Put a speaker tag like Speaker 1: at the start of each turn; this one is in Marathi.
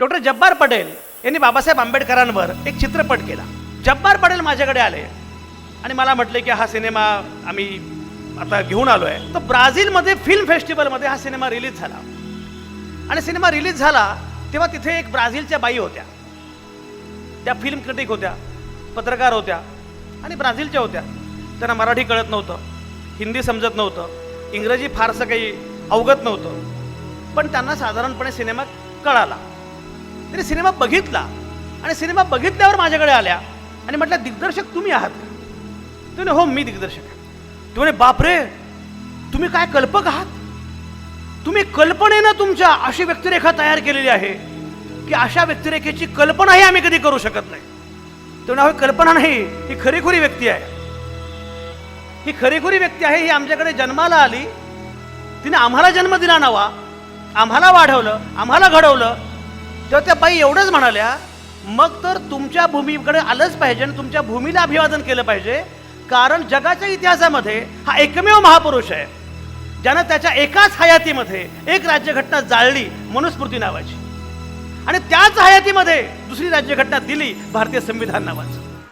Speaker 1: डॉक्टर जब्बार पटेल यांनी बाबासाहेब आंबेडकरांवर एक चित्रपट केला. जब्बार पटेल माझ्याकडे आले. आणि मला म्हटले की हा सिनेमा आम्ही आता घेऊन आलो आहे तर ब्राझीलमध्ये फिल्म फेस्टिवलमध्ये हा सिनेमा रिलीज झाला. आणि सिनेमा रिलीज झाला तेव्हा तिथे एक ब्राझीलच्या बाई होत्या. त्या फिल्म क्रिटिक होत्या पत्रकार होत्या आणि ब्राझीलच्या होत्या. त्यांना मराठी कळत नव्हतं हिंदी समजत नव्हतं इंग्रजी फारसं काही अवगत नव्हतं. पण त्यांना साधारणपणे सिनेमा कळाला. तिने सिनेमा बघितला. आणि सिनेमा बघितल्यावर माझ्याकडे आल्या. आणि म्हटलं दिग्दर्शक तुम्ही आहात का? हो मी दिग्दर्शक आहे. ते म्हणे बापरे! तुम्ही काय कल्पक आहात? तुम्ही कल्पनेनं तुमच्या अशी व्यक्तिरेखा तयार केलेली आहे की अशा व्यक्तिरेखेची कल्पनाही आम्ही कधी करू शकत नाही. तेवढा कल्पना नाही. ही खरीखुरी व्यक्ती आहे. ही खरीखुरी व्यक्ती आहे. ही आमच्याकडे जन्माला आली. तिने आम्हाला जन्म दिला नवा. आम्हाला वाढवलं. आम्हाला घडवलं. तर त्या बाई एवढंच म्हणाल्या मग तर तुमच्या भूमीकडे आलंच पाहिजे आणि तुमच्या भूमीला अभिवादन केलं पाहिजे. कारण जगाच्या इतिहासामध्ये हा एकमेव महापुरुष आहे. ज्यानं त्याच्या एकाच हयातीमध्ये एक राज्यघटना जाळली मनुस्मृती नावाची. आणि त्याच हयातीमध्ये दुसरी राज्यघटना दिली भारतीय संविधान नावाचं.